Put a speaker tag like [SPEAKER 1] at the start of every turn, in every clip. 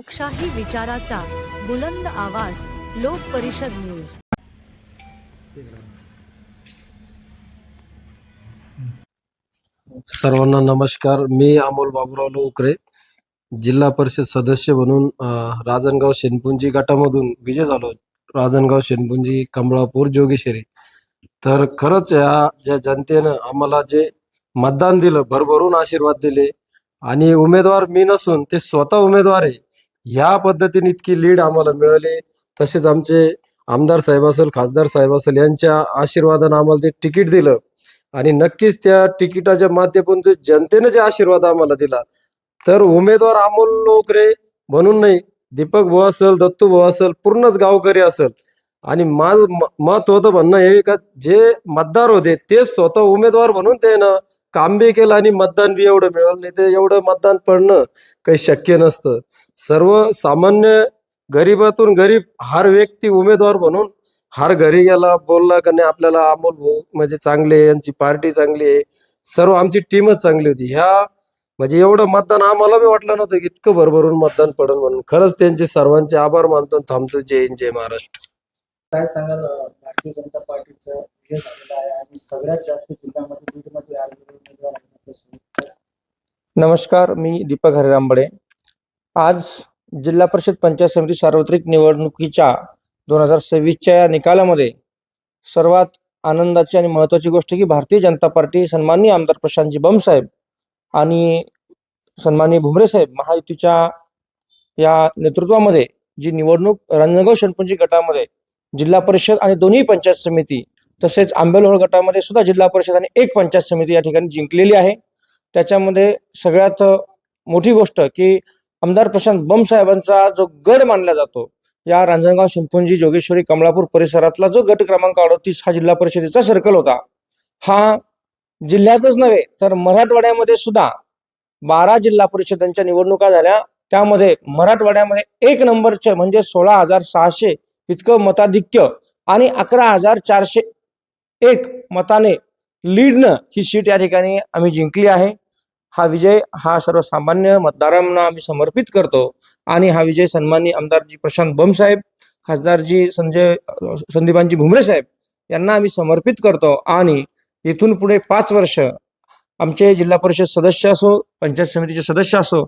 [SPEAKER 1] लोकशाही विचाराचा बुलंद आवाज लोक परिषद न्यूज.
[SPEAKER 2] सर्वांना नमस्कार. मी अमोल बाबुराव लोकरे जिल्हा परिषद सदस्य म्हणून राजनगाव शेनपुंजी गटामधून विजय झालो. राजनगाव शेनपुंजी कमळापूर जोगेश्वरी. तर खरंच या ज्या जनतेनं आम्हाला जे मतदान दिलं भरभरून आशीर्वाद दिले आणि उमेदवार मी नसून ते स्वतः उमेदवार आहे. ह्या पद्धतीने इतकी लीड आम्हाला मिळाली. तसेच आमचे आमदार साहेब असेल खासदार साहेब असेल यांच्या आशीर्वादानं आम्हाला ते तिकीट दिलं. आणि नक्कीच त्या तिकिटाच्या माध्यमातून जनतेनं जे आशीर्वाद आम्हाला दिला. तर उमेदवार अमोल लोकरे म्हणून नाही दीपक भाऊ असेल दत्तू भाऊ असेल पूर्णच गावकरी असेल. आणि माझ मत होतं म्हणणं हे का जे मतदार होते ते स्वतः उमेदवार म्हणून त्यानं काम बी केलं आणि मतदान बी एवढं मिळालं नाही. ते एवढं मतदान पडणं काही शक्य नसतं. सर्व सामान्य गरीबातून गरीब हर व्यक्ती उमेदवार म्हणून हर घरी गेला बोलला का नाही आपल्याला अमोल भाऊ म्हणजे चांगले यांची पार्टी चांगली आहे. सर्व आमची टीमच चांगली होती. ह्या म्हणजे एवढं मतदान आम्हाला बी वाटलं नव्हतं की इतकं भरभरून मतदान पडन म्हणून. खरंच त्यांचे सर्वांचे आभार मानतो थांबतो. जय हिंद जय महाराष्ट्र.
[SPEAKER 3] काय सांगाल भारतीय जनता पार्टीचं आहे आणि सगळ्यात जास्त जिल्ह्यामध्ये बीडमध्ये आलेले उमेदवार आहेत आपल्यासोबत.
[SPEAKER 4] नमस्कार मी दीपक हरिरांबळे आज जिल्हा परिषद पंचायत समिती सार्वत्रिक निवडणुकीच्या दोन हजार सव्वीसच्या या निकालामध्ये सर्वात आनंदाची आणि महत्त्वाची गोष्ट की भारतीय जनता पार्टी सन्माननीय आमदार प्रशांतजी बमसाहेब आणि सन्माननीय भुमरे साहेब महायुतीच्या या नेतृत्वामध्ये जी निवडणूक रंजनगाव शणपुंजी गटामध्ये जिल्हा परिषद आणि दोन्ही पंचायत समिती तसेच आंबेलहोळ गटामध्ये सुद्धा जिल्हा परिषद आणि एक पंचायत समिती या ठिकाणी जिंकलेली आहे. त्याच्यामध्ये सगळ्यात मोठी गोष्ट की आमदार प्रशांत बम साहेबांचा जो गड मानला जातो या रांजणगाव शिंपुंजी जोगेश्वरी कमलापूर परिसरातला जो गट क्रमांक अडतीस हा जिल्हा परिषदेचा सर्कल होता हा जिल्ह्यातच नव्हे तर मराठवाड्यामध्ये सुद्धा बारा जिल्हा परिषदांच्या निवडणुका झाल्या. त्यामध्ये मराठवाड्यामध्ये एक नंबरचे म्हणजे सोळा हजार सहाशे इतकं मताधिक्य आणि अकरा हजार चारशे एक मताने लीडनं ही सीट या ठिकाणी आम्ही जिंकली आहे. हा विजय हा सर्वसामान्य मतदारांना आम्ही समर्पित करतो आणि हा विजय सन्माननीय आमदारजी प्रशांत बमसाहेब खासदारजी संजय संदीपांजी भुमरे साहेब यांना आम्ही समर्पित करतो आणि इथून पुढे पाच वर्ष आमचे जिल्हा परिषद सदस्य असो पंचायत समितीचे सदस्य असो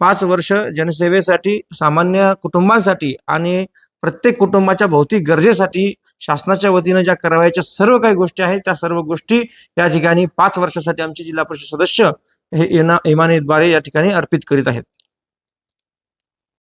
[SPEAKER 4] पाच वर्ष जनसेवेसाठी सामान्य कुटुंबांसाठी आणि प्रत्येक कुटुंबाच्या भौतिक गरजेसाठी शासनाच्या वतीनं ज्या करावयाच्या सर्व काही गोष्टी आहेत त्या सर्व गोष्टी या ठिकाणी पाच वर्षासाठी आमचे जिल्हा परिषद सदस्य हे इमानीद्वारे या ठिकाणी अर्पित करीत आहेत.